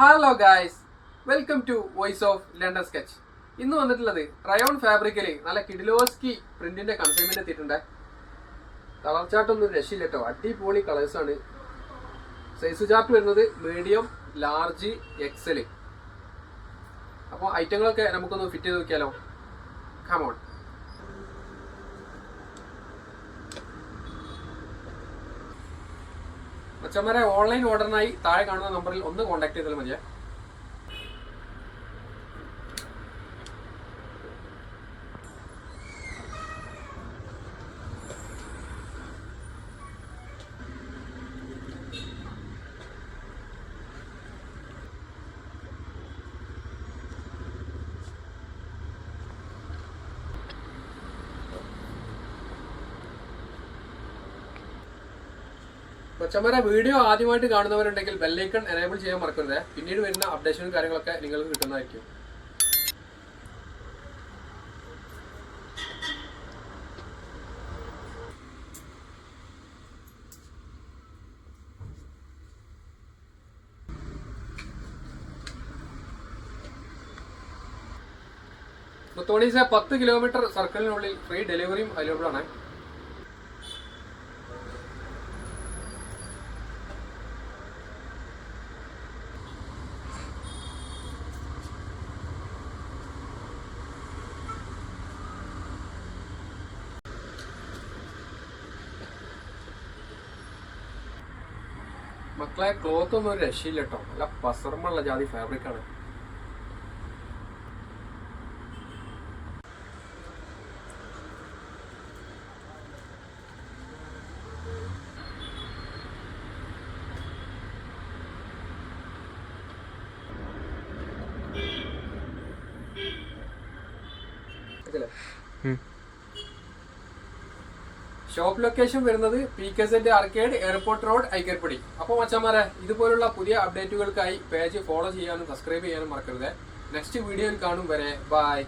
Hello guys welcome to voice of London sketch ഇന്ന് വന്നിട്ടുള്ളത് rayon ഫാബ്രിക്കിൽ നല്ല കിഡിലോസ്കി പ്രിന്റിന്റെ കൺസൈൻമെന്റ് എത്തിയിട്ടുണ്ട്. കളർ ചാർട്ടൊന്നും ഒരു രക്ഷയില്ല കേട്ടോ. അടിപൊളി കളേഴ്സ് ആണ്. സൈസ് ചാർട്ട് വരുന്നത് മീഡിയം ലാർജ് എക്സൽ അപ്പോൾ ഐറ്റങ്ങളൊക്കെ നമുക്കൊന്ന് ഫിറ്റ് ചെയ്ത് നോക്കിയാലോ? കമോൺ മച്ചന്മാരെ ഓൺലൈൻ ഓർഡറിനായി താഴെ കാണുന്ന നമ്പറിൽ ഒന്ന് കോൺടാക്ട് ചെയ്താൽ മതിയേ. കൊച്ചമ്മരെ വീഡിയോ ആദ്യമായിട്ട് കാണുന്നവരുണ്ടെങ്കിൽ ബെല്ലൈക്കൺ എനേബിൾ ചെയ്യാൻ മറക്കരുത്. പിന്നീട് വരുന്ന അപ്ഡേഷനും കാര്യങ്ങളൊക്കെ നിങ്ങൾക്ക് കിട്ടുന്നതായിരിക്കും. മുത്തോണീസ് പത്ത് കിലോമീറ്റർ സർക്കിളിനുള്ളിൽ ഫ്രീ ഡെലിവറിയും അവൈലബിൾ ആണ്. മക്കളെ ക്ലോത്ത് ഒന്നും ഒരു രക്ഷയില്ല കേട്ടോ നല്ല പസർമുള്ള ജാതി ഫാബ്രിക് ആണ് ഇതില്ലേ? ഷോപ്പ് ലൊക്കേഷൻ വരുന്നത് P K saint arcade airport road Aikkarappadi അപ്പോൾ മച്ചന്മാരെ ഇതുപോലുള്ള പുതിയ അപ്ഡേറ്റുകൾക്കായി പേജ് ഫോളോ ചെയ്യാനും സബ്സ്ക്രൈബ് ചെയ്യാനും മറക്കരുത്. നെക്സ്റ്റ് വീഡിയോയിൽ കാണും വരെ. ബൈ